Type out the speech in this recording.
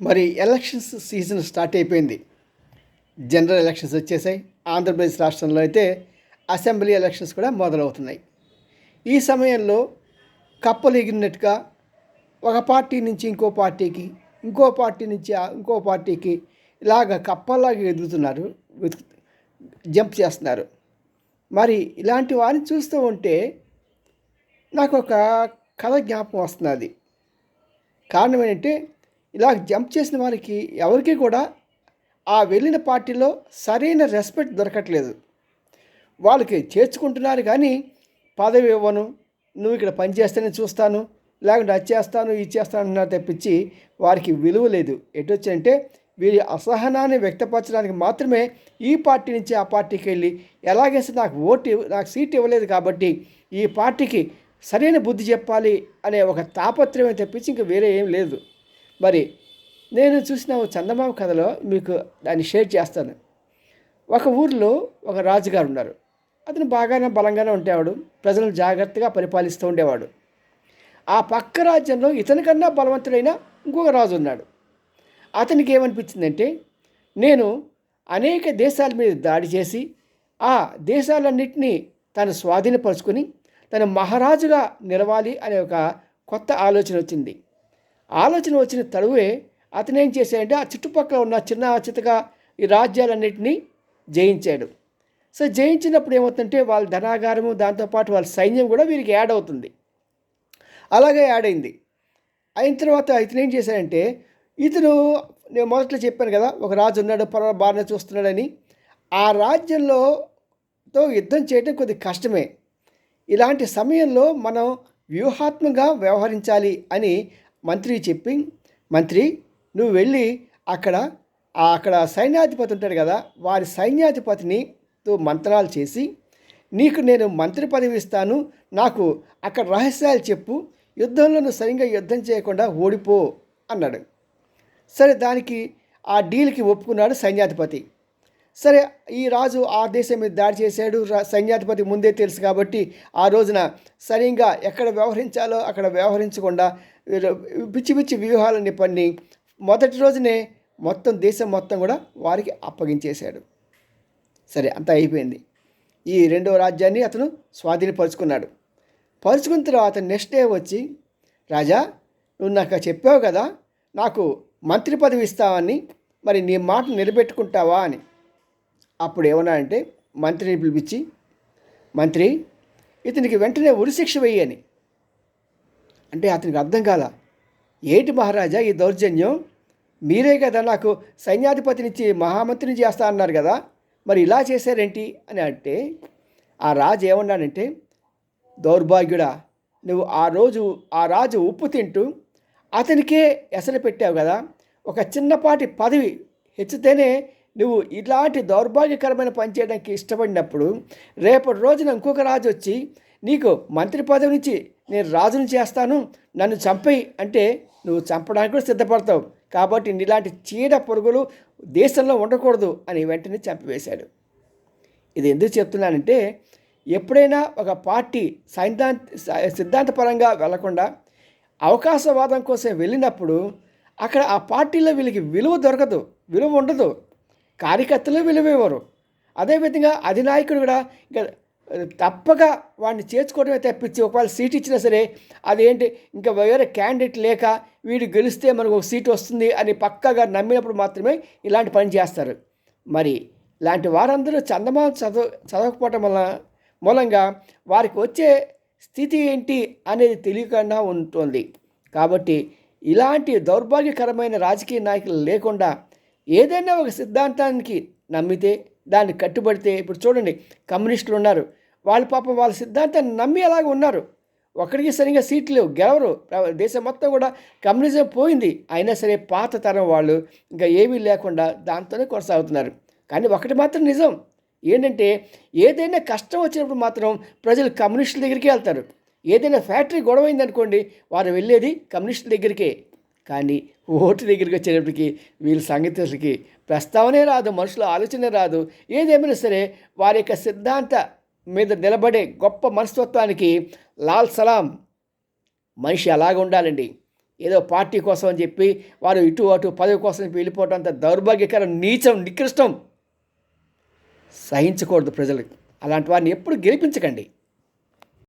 మరి elections season start అయిపోయింది. General elections వచ్చేసాయి. ఆంధ్రప్రదేశ్ రాష్ట్రంలో అయితే అసెంబ్లీ ఎలక్షన్స్ కూడా మొదలవుతున్నాయి. ఈ సమయంలో కప్పలు ఎగిరినట్టుగా ఒక పార్టీ నుంచి ఇంకో పార్టీకి ఇంకో పార్టీ నుంచి ఇంకో పార్టీకి ఇలాగ కప్పల్లాగా ఎదుగుతున్నారు జంప్ చేస్తున్నారు. మరి ఇలాంటి వారిని చూస్తూ ఉంటే నాకు ఒక కథ జ్ఞాపకం వస్తున్నది. కారణం ఏంటంటే ఇలా జంప్ చేసిన వారికి ఎవరికి కూడా ఆ వెళ్ళిన పార్టీలో సరైన రెస్పెక్ట్ దొరకట్లేదు. వాళ్ళకి చేర్చుకుంటున్నారు కానీ పదవి ఇవ్వను నువ్వు ఇక్కడ పనిచేస్తేనే చూస్తాను లేకుంటే అది చేస్తాను ఇది చేస్తాను అన్నారు తప్పించి వారికి విలువ లేదు. ఎటు వచ్చిందంటే వీరి అసహనాన్ని వ్యక్తపరచడానికి మాత్రమే ఈ పార్టీ నుంచి ఆ పార్టీకి వెళ్ళి ఎలాగైతే నాకు ఓటు నాకు సీట్ ఇవ్వలేదు కాబట్టి ఈ పార్టీకి సరైన బుద్ధి చెప్పాలి అనే ఒక తాపత్రయం తప్పించి ఇంకా వేరే ఏం లేదు. మరి నేను చూసిన ఓ చందమామ కథలో మీకు దాన్ని షేర్ చేస్తాను. ఒక ఊరిలో ఒక రాజుగారు ఉన్నారు. అతను బాగానే బలంగానే ఉండేవాడు. ప్రజలను జాగ్రత్తగా పరిపాలిస్తూ ఉండేవాడు. ఆ పక్క రాజ్యంలో ఇతనికన్నా బలవంతుడైన ఇంకొక రాజు ఉన్నాడు. అతనికి ఏమనిపించిందంటే నేను అనేక దేశాల మీద దాడి చేసి ఆ దేశాలన్నింటినీ తను స్వాధీనపరుచుకొని తను మహారాజుగా నిలవాలి అనే ఒక కొత్త ఆలోచన వచ్చింది. ఆలోచన వచ్చిన తడువే అతను ఏం చేశాడంటే ఆ చుట్టుపక్కల ఉన్న చిన్న చితగా ఈ రాజ్యాలన్నింటినీ జయించాడు. సో జయించినప్పుడు ఏమవుతుందంటే వాళ్ళ ధనాగారము దాంతోపాటు వాళ్ళ సైన్యం కూడా వీరికి యాడ్ అవుతుంది. అలాగే యాడ్ అయింది. అయిన తర్వాత ఇతను ఏం చేశాడంటే ఇతను నేను మొదట్లో చెప్పాను కదా ఒక రాజు ఉన్నాడు పొలం బాగానే చూస్తున్నాడని. ఆ రాజ్యంలో తో యుద్ధం చేయడం కొద్ది కష్టమే. ఇలాంటి సమయంలో మనం వ్యూహాత్మకంగా వ్యవహరించాలి అని మంత్రి చెప్పి మంత్రి నువ్వు వెళ్ళి అక్కడ అక్కడ సైన్యాధిపతి ఉంటాడు కదా వారి సైన్యాధిపతినితో మంత్రాలు చేసి నీకు నేను మంత్రి పదవి ఇస్తాను నాకు అక్కడ రహస్యాలు చెప్పు యుద్ధంలో నువ్వు సరిగ్గా యుద్ధం చేయకుండా ఓడిపో అన్నాడు. సరే దానికి ఆ డీల్కి ఒప్పుకున్నాడు సైన్యాధిపతి. సరే ఈ రాజు ఆ దేశం మీద దాడి చేశాడు. సైన్యాధిపతి ముందే తెలుసు కాబట్టి ఆ రోజున సరిగ్గా ఎక్కడ వ్యవహరించాలో అక్కడ వ్యవహరించకుండా పిచ్చి పిచ్చి వ్యూహాలని పన్ని మొదటి రోజునే మొత్తం దేశం మొత్తం కూడా వారికి అప్పగించేశాడు. సరే అంతా అయిపోయింది. ఈ రెండవ రాజ్యాన్ని అతను స్వాధీనపరుచుకున్నాడు. పరుచుకున్న తర్వాత నెక్స్ట్ డే వచ్చి రాజా నువ్వు నాకు చెప్పావు కదా నాకు మంత్రి పదవి ఇస్తావని మరి నీ మాట నిలబెట్టుకుంటావా అని. అప్పుడు ఏమన్నాడంటే మంత్రిని పిలిపించి మంత్రి ఇతనికి వెంటనే ఉరిశిక్ష వెయ్యని అంటే అతనికి అర్థం కాల ఏటి మహారాజా ఈ దౌర్జన్యం? మీరే కదా నాకు సైన్యాధిపతినిచ్చి మహామంత్రిని చేస్తా అన్నారు కదా మరి ఇలా చేశారేంటి? అని అంటే ఆ రాజు ఏమన్నాడంటే దౌర్భాగ్యుడా నువ్వు ఆ రోజు ఆ రాజు ఉప్పు తింటూ అతనికే ఎసరు పెట్టావు కదా ఒక చిన్నపాటి పదవి హెచ్చితేనే నువ్వు ఇలాంటి దౌర్భాగ్యకరమైన పని చేయడానికి ఇష్టపడినప్పుడు రేపటి రోజున ఇంకొక రాజు వచ్చి నీకు మంత్రి పదవి నుంచి నేను రాజుని చేస్తాను నన్ను చంపేయి అంటే నువ్వు చంపడానికి కూడా సిద్ధపడతావు. కాబట్టి ఇలాంటి చీడ పురుగులు దేశంలో ఉండకూడదు అని వెంటనే చంపివేశాడు. ఇది ఎందుకు చెప్తున్నానంటే ఎప్పుడైనా ఒక పార్టీ సైద్ధాంత సిద్ధాంతపరంగా వెళ్ళకుండా అవకాశవాదం కోసం వెళ్ళినప్పుడు అక్కడ ఆ పార్టీలో వీళ్ళకి విలువ దొరకదు విలువ ఉండదు. కార్యకర్తలు విలువేవారు. అదేవిధంగా అధినాయకుడు కూడా ఇంకా తప్పక వాడిని చేర్చుకోవడమే తప్పించి ఒకవేళ సీట్ ఇచ్చినా సరే అదేంటి ఇంకా వేరే క్యాండిడేట్ లేక వీడు గెలిస్తే మనకు ఒక సీట్ వస్తుంది అని పక్కగా నమ్మినప్పుడు మాత్రమే ఇలాంటి పని చేస్తారు. మరి ఇలాంటి వారందరూ చందమా చదవ చదవకపోవటం వల్ల మూలంగా వారికి వచ్చే స్థితి ఏంటి అనేది తెలియకుండా ఉంటుంది. కాబట్టి ఇలాంటి దౌర్భాగ్యకరమైన రాజకీయ నాయకులు లేకుండా ఏదైనా ఒక సిద్ధాంతానికి నమ్మితే దాన్ని కట్టుబడితే ఇప్పుడు చూడండి కమ్యూనిస్టులు ఉన్నారు. వాళ్ళ పాపం వాళ్ళ సిద్ధాంతాన్ని నమ్మి అలాగ ఉన్నారు. ఒకరికి సరిగా సీట్లు లేవు గెలవరు. దేశం మొత్తం కూడా కమ్యూనిజం పోయింది. అయినా సరే పాత తరం వాళ్ళు ఇంకా ఏమీ లేకుండా దాంతోనే కొనసాగుతున్నారు. కానీ ఒకటి మాత్రం నిజం ఏంటంటే ఏదైనా కష్టం వచ్చినప్పుడు మాత్రం ప్రజలు కమ్యూనిస్టుల దగ్గరికి వెళ్తారు. ఏదైనా ఫ్యాక్టరీ గొడవైంది అనుకోండి వారు వెళ్ళేది కమ్యూనిస్టుల దగ్గరికే. కానీ ఓటు దగ్గరికి వచ్చేటప్పటికి వీళ్ళ సంగతులకి ప్రస్తావనే రాదు మనుషుల ఆలోచనే రాదు. ఏదేమైనా సరే వారి యొక్క సిద్ధాంత మీద నిలబడే గొప్ప మనస్తత్వానికి లాల్ సలాం మనిషి అలాగ ఉండాలండి. ఏదో పార్టీ కోసం అని చెప్పి వారు ఇటు అటు పదవి కోసం వెళ్ళిపోవటం అంత దౌర్భాగ్యకరం నీచం నికృష్టం సహించకూడదు ప్రజలకు. అలాంటి వారిని ఎప్పుడు గెలిపించకండి.